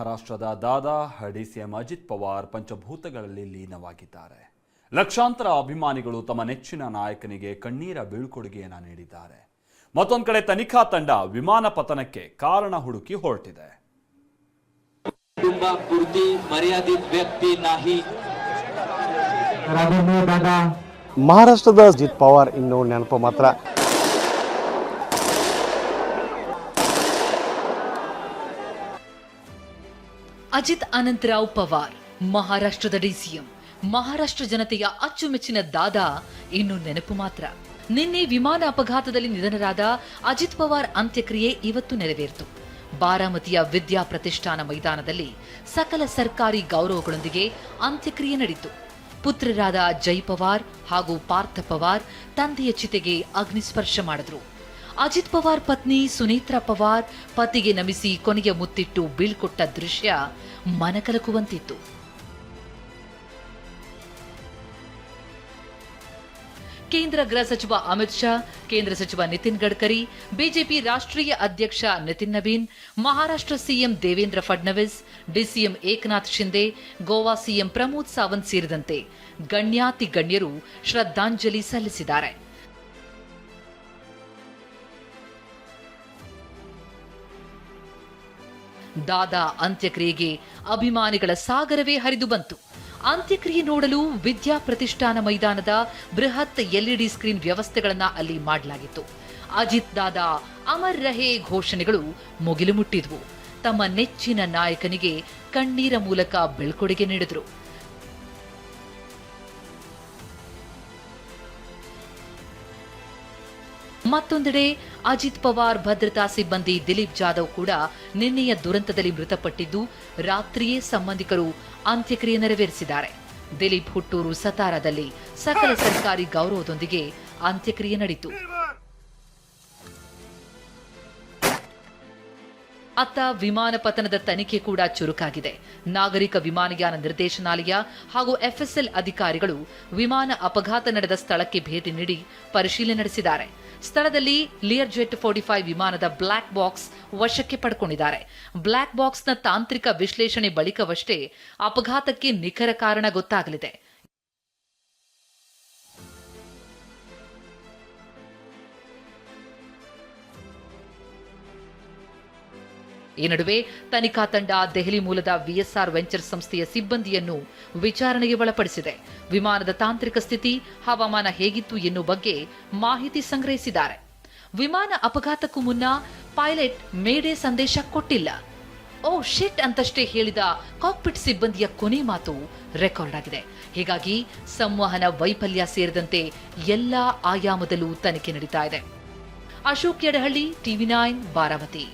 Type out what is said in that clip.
ಮಹಾರಾಷ್ಟ್ರದ ದಾದಾ ಹಡಿ ಸಿಎಂ ಅಜಿತ್ ಪವಾರ್ ಪಂಚಭೂತಗಳಲ್ಲಿ ಲೀನವಾಗಿದ್ದಾರೆ. ಲಕ್ಷಾಂತರ ಅಭಿಮಾನಿಗಳು ತಮ್ಮ ನೆಚ್ಚಿನ ನಾಯಕನಿಗೆ ಕಣ್ಣೀರ ಬೀಳ್ಕೊಡುಗೆಯನ್ನು ನೀಡಿದ್ದಾರೆ. ಮತ್ತೊಂದು ಕಡೆ ತನಿಖಾ ತಂಡ ವಿಮಾನ ಪತನಕ್ಕೆ ಕಾರಣ ಹುಡುಕಿ ಹೊರಟಿದೆ. ಕುಟುಂಬ ಮಹಾರಾಷ್ಟ್ರದ ಅಜಿತ್ ಪವಾರ್ ಇನ್ನು ನೆನಪು ಮಾತ್ರ. ಅಜಿತ್ ಅನಂತರಾವ್ ಪವಾರ್ ಮಹಾರಾಷ್ಟ್ರದ ಡಿಸಿಎಂ ಮಹಾರಾಷ್ಟ್ರ ಜನತೆಯ ಅಚ್ಚುಮೆಚ್ಚಿನ ದಾದಾ, ಇನ್ನು ನೆನಪು ಮಾತ್ರ. ನಿನ್ನೆ ವಿಮಾನ ಅಪಘಾತದಲ್ಲಿ ನಿಧನರಾದ ಅಜಿತ್ ಪವಾರ್ ಅಂತ್ಯಕ್ರಿಯೆ ಇವತ್ತು ನೆರವೇರಿತು. ಬಾರಾಮತಿಯ ವಿದ್ಯಾ ಪ್ರತಿಷ್ಠಾನ ಮೈದಾನದಲ್ಲಿ ಸಕಲ ಸರ್ಕಾರಿ ಗೌರವಗಳೊಂದಿಗೆ ಅಂತ್ಯಕ್ರಿಯೆ ನಡೆಯಿತು ಪುತ್ರರಾದ ಜೈ ಪವಾರ್ ಹಾಗೂ ಪಾರ್ಥ ಪವಾರ್ ತಂದೆಯ ಚಿತೆಗೆ ಅಗ್ನಿಸ್ಪರ್ಶ ಮಾಡಿದ್ರು. ಅಜಿತ್ ಪವಾರ್ ಪತ್ನಿ ಸುನೀತ್ರಾ ಪವಾರ್ ಪತಿಗೆ ನಮಿಸಿ ಕೊನೆಗೆ ಮುತ್ತಿಟ್ಟು ಬೀಳ್ಕೊಟ್ಟ ದೃಶ್ಯ ಮನಕಲಕುವಂತಿತ್ತು. ಕೇಂದ್ರ ಗೃಹ ಸಚಿವ ಅಮಿತ್ ಶಾ, ಕೇಂದ್ರ ಸಚಿವ ನಿತಿನ್ ಗಡ್ಕರಿ, ಬಿಜೆಪಿ ರಾಷ್ಟ್ರೀಯ ಅಧ್ಯಕ್ಷ Nitin Naveen, Maharashtra CM Devendra Fadnavis, DCM Eknath Shinde Goa CM Pramod Sawant ಸೇರಿದಂತೆ ಗಣ್ಯಾತಿ ಗಣ್ಯರು ಶ್ರದ್ಧಾಂಜಲಿ ಸಲ್ಲಿಸಿದ್ದಾರೆ. ದಾದಾ ಅಂತ್ಯಕ್ರಿಯೆಗೆ ಅಭಿಮಾನಿಗಳ ಸಾಗರವೇ ಹರಿದು ಬಂತು. ಅಂತ್ಯಕ್ರಿಯೆ ನೋಡಲು ವಿದ್ಯಾ ಪ್ರತಿಷ್ಠಾನ ಮೈದಾನದ ಬೃಹತ್ ಎಲ್ಇಡಿ ಸ್ಕ್ರೀನ್ ವ್ಯವಸ್ಥೆಗಳನ್ನ ಅಲ್ಲಿ ಮಾಡಲಾಗಿತ್ತು. ಅಜಿತ್ ದಾದಾ ಅಮರ್ ರಹೇ ಘೋಷಣೆಗಳು ಮುಗಿಲು ಮುಟ್ಟಿದ್ವು. ತಮ್ಮ ನೆಚ್ಚಿನ ನಾಯಕನಿಗೆ ಕಣ್ಣೀರ ಮೂಲಕ ಬೆಳ್ಕೊಡುಗೆ ನೀಡಿದ್ರು. ಮತ್ತೊಂದೆಡೆ ಅಜಿತ್ ಪವಾರ್ ಭದ್ರತಾ ಸಿಬ್ಬಂದಿ ದಿಲೀಪ್ ಜಾಧವ್ ಕೂಡ ನಿನ್ನೆಯ ದುರಂತದಲ್ಲಿ ಮೃತಪಟ್ಟಿದ್ದು, ರಾತ್ರಿಯೇ ಸಂಬಂಧಿಕರು ಅಂತ್ಯಕ್ರಿಯೆ ನೆರವೇರಿಸಿದ್ದಾರೆ. ದಿಲೀಪ್ ಹುಟ್ಟೂರು ಸತಾರದಲ್ಲಿ ಸಕಲ ಸರ್ಕಾರಿ ಗೌರವದೊಂದಿಗೆ ಅಂತ್ಯಕ್ರಿಯೆ ನಡೆಯಿತು. ಅತ್ತ ವಿಮಾನ ಪತನದ ತನಿಖೆ ಕೂಡ ಚುರುಕಾಗಿದೆ. ನಾಗರಿಕ ವಿಮಾನಯಾನ ನಿರ್ದೇಶನಾಲಯ ಹಾಗೂ ಎಫ್ಎಸ್ಎಲ್ ಅಧಿಕಾರಿಗಳು ವಿಮಾನ ಅಪಘಾತ ನಡೆದ ಸ್ಥಳಕ್ಕೆ ಭೇಟಿ ನೀಡಿ ಪರಿಶೀಲನೆ ನಡೆಸಿದ್ದಾರೆ. ಸ್ಥಳದಲ್ಲಿ ಲಿಯರ್ ಜೆಟ್ ಫೋರ್ಟಿ ಫೈವ್ ವಿಮಾನದ ಬ್ಲಾಕ್ ಬಾಕ್ಸ್ ವಶಕ್ಕೆ ಪಡ್ಕೊಂಡಿದ್ದಾರೆ. ಬ್ಲಾಕ್ ಬಾಕ್ಸ್ನ ತಾಂತ್ರಿಕ ವಿಶ್ಲೇಷಣೆ ಬಳಿಕವಷ್ಟೇ ಅಪಘಾತಕ್ಕೆ ನಿಖರ ಕಾರಣ ಗೊತ್ತಾಗಲಿದೆ. ಈ ನಡುವೆ ತನಿಖಾ ತಂಡ ದೆಹಲಿ ಮೂಲದ ವಿಎಸ್ಆರ್ ವೆಂಚರ್ ಸಂಸ್ಥೆಯ ಸಿಬ್ಬಂದಿಯನ್ನು ವಿಚಾರಣೆಗೆ ಒಳಪಡಿಸಿದೆ. ವಿಮಾನದ ತಾಂತ್ರಿಕ ಸ್ಥಿತಿ, ಹವಾಮಾನ ಹೇಗಿತ್ತು ಎನ್ನುವ ಬಗ್ಗೆ ಮಾಹಿತಿ ಸಂಗ್ರಹಿಸಿದ್ದಾರೆ. ವಿಮಾನ ಅಪಘಾತಕ್ಕೂ ಮುನ್ನ ಪೈಲಟ್ ಮೇಡೇ ಸಂದೇಶ ಕೊಟ್ಟಿಲ್ಲ. ಓ ಶಿಟ್ ಅಂತಷ್ಟೇ ಹೇಳಿದ ಕಾಕ್ಪಿಟ್ ಸಿಬ್ಬಂದಿಯ ಕೊನೆ ಮಾತು ರೆಕಾರ್ಡ್ ಆಗಿದೆ. ಹೀಗಾಗಿ ಸಂವಹನ ವೈಫಲ್ಯ ಸೇರಿದಂತೆ ಎಲ್ಲಾ ಆಯಾಮದಲ್ಲೂ ತನಿಖೆ ನಡೀತಾ ಇದೆ. Ashok Yadahalli, TV nine, Baramati.